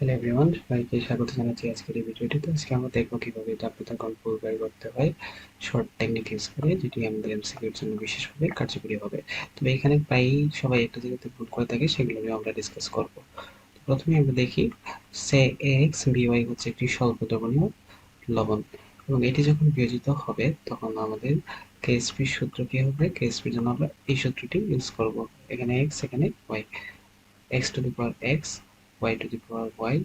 Hello everyone সবাইকে স্বাগত জানাচ্ছি আজকের এই ভিডিওটিতে। আজকে আমরা দেখব কীভাবে জাতীয়তা গল্প বের করতে হয়। শর্ট টেকনিক ইউজ করে, যেটি আমাদের এমসিকিউর জন্য বিশেষভাবে কার্যকরী হবে। তবে এখানে প্রায়ই সবাই একটা জায়গাতে ভুল করে থাকে, সেগুলো নিয়ে আমরা ডিসকাস করব। প্রথমে আমরা দেখি সে এক্স বিওয়াই হচ্ছে একটি স্বল্প দ্রবণীয় লবণ। এবং এটি যখন বিয়োজিত হবে, তখন আমাদের কেএসপি সূত্র কি হবে? কেএসপির জন্য আমরা এই সূত্রটি ইউজ করব। এখানে এক্স এখানে y x to the power x y to the power y,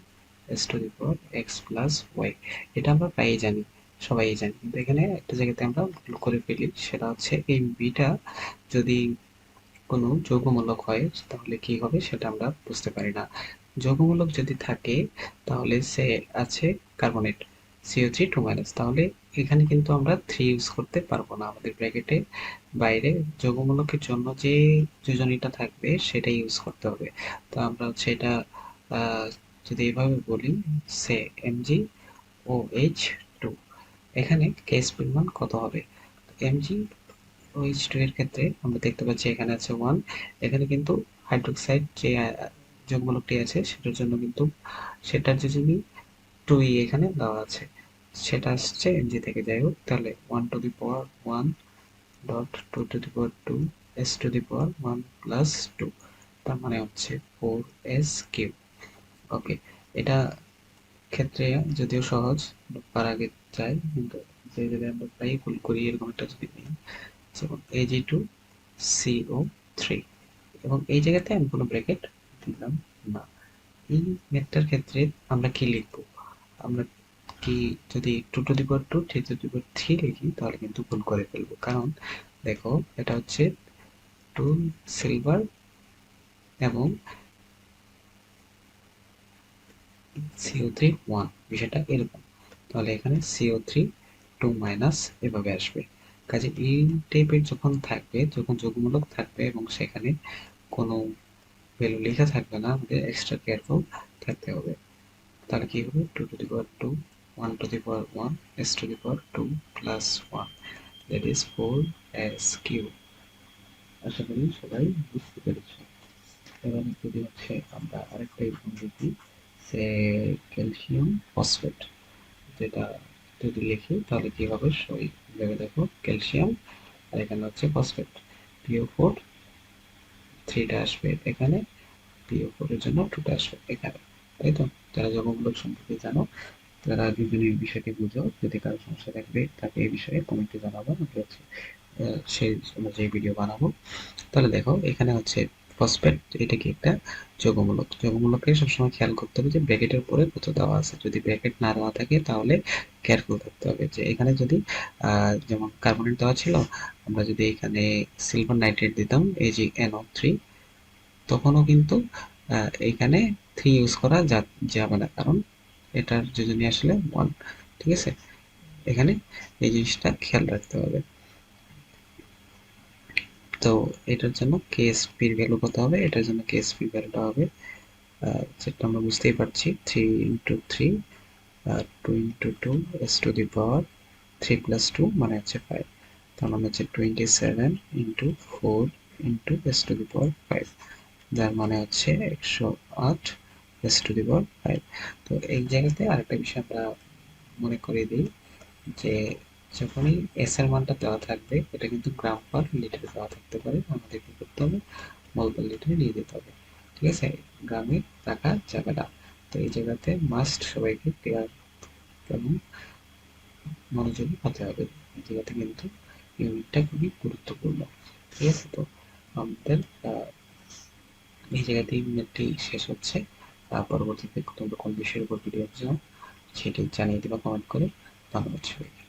s to the power x plus y এটা আমরা প্রায়ই জানি, সবাই জানি। কিন্তু এখানে একটা জায়গাতে আমরা ভুল করে ফেলি, সেটা হচ্ছে এই বিটা যদি কোনো যৌগমূলক হয়, তাহলে কি হবে সেটা আমরা বুঝতে পারি না। যৌগমূলক যদি থাকে, তাহলে সে আছে carbonate CO three two minus তাহলে এখানে কিন্তু আমরা থ্রি ইউজ করতে পারব না। আমাদের ব্র্যাকেটে বাইরে যৌগমূলকের জন্য যে যোজনীটা থাকবে সেটা ইউজ করতে হবে। তো আমরা হচ্ছে এটা যদি এইভাবে বলি, সে এমজি ও এইচ টু এখানে কেস পরিমাণ কত হবে? এমজি ও এইচ টু এর ক্ষেত্রে আমরা দেখতে পাচ্ছি এখানে আছে ওয়ান এখানে কিন্তু হাইড্রোক্সাইড যে যৌগমূলকটি আছে, সেটার জন্য কিন্তু সেটার যে যদি টু ই এখানে দেওয়া আছে। সেটা আসছে এমজি থেকে। যাই হোক, তাহলে one to the power one dot two to the power two S to the power one plus two তার মানে হচ্ছে ফোর এস কিউ ওকে, এটা ক্ষেত্রে যদিও সহজ পার আগে চাই কিন্তু যে যদি আমরা প্রায় ভুল করি, এরকম একটা যদি নিই। যেমন এজি টু সিও থ্রি এবং এই জায়গাতে আমি কোনো ব্র্যাকেট দিলাম না। এই মেথটার ক্ষেত্রে আমরা কি লিখব? আমরা কি যদি two to the power two three to the power three লিখি, তাহলে কিন্তু ভুল করে ফেলব। কারণ, দেখো, এটা হচ্ছে টু সিলভার এবং সিও থ্রি ওয়ান বিষয়টা এরকম। তাহলে এখানে সিও থ্রি টু মাইনাস এভাবে আসবে। কাজে এই টাইপের যখন থাকবে, যখন যোগমূলক থাকবে এবং সেখানে কোনো ভ্যালু লেখা থাকবে না, আমাদের এক্সট্রা কেয়ারফুল থাকতে হবে। তাহলে কি হবে? Two to the power two one to the power one S to the power two plus one that is four S Q আশা করি সবাই বুঝতে পেরেছি এবার যদি হচ্ছে আমরা আরেকটা এক্সাম্পল দেখি সে ক্যালসিয়াম ফসফেট। যেটা যদি লিখি, তাহলে কি হবে? সই ভেবে দেখো, ক্যালসিয়াম আর এখানে হচ্ছে ফসফেট। পিও ফোর থ্রিটা আসবে এখানে পিও ফোরের জন্য টুটা আসবে এখানে। তাই তো? যারা জগমূলক সম্পর্কে জানো, তারা বিভিন্ন বিষয়টি বুঝো। যদি কারও সমস্যা থাকবে, তাকে এই বিষয়ে কমেন্টে জানাব। আমরা হচ্ছে সেই অনুযায়ী ভিডিও বানাবো। তাহলে দেখো, এখানে হচ্ছে ফসফেট এটা কি একটা যোগমূলক? যোগমূলকে সবসময় খেয়াল করতে হবে যে ব্র্যাকেটের উপরে কত দেওয়া আছে। যদি ব্র্যাকেট না দেওয়া থাকে তাহলে কেয়ারফুল থাকতে হবে যে এখানে যদি যেমন কার্বনেট দেওয়া ছিল, আমরা যদি এখানে সিলভার নাইট্রেট দিতাম, এই যে এনও থ্রি তখনও কিন্তু এখানে থ্রি ইউজ করা যাবে না। কারণ এটার যোজনী আসলে ওয়ান ঠিক আছে? এখানে এই জিনিসটা খেয়াল রাখতে হবে। তো এটার জন্য কেএসপির ভ্যালু কত হবে? এটার জন্য কেএসপি ভ্যালুটা হবে যেটা আমরা বুঝতেই পারছি three into three two into two S to the power three plus two মানে হচ্ছে ফাইভ তার মানে হচ্ছে twenty seven into four into S to the power five যার মানে হচ্ছে একশো আট S to the power five তো এই জায়গাতে আরেকটা বিষয় আমরা মনে করে দিই যে যখনই এস এর মানটা দেওয়া থাকবে, এটা কিন্তু গ্রাম পার লিটারে দেওয়া থাকতে পারে। আমাদের কি করতে হবে? মল পার লিটারে নিয়ে যেতে হবে। ঠিক আছে? গ্রামে রাখা যাবে না তো এই জায়গাতে মাস্ট সবাইকে ক্লিয়ার এবং মনোযোগী হতে হবে। এই জায়গাতে কিন্তু ইউনিটটা খুবই গুরুত্বপূর্ণ। ঠিক আছে তো? আমাদের এই জায়গাতে ইউনিটটি শেষ হচ্ছে। পরবর্তীতে তোমরা কোন বিষয়ের উপর ভিডিও চাও সেটি জানিয়ে দেবা কমেন্ট করে। ধন্যবাদ সবাইকে।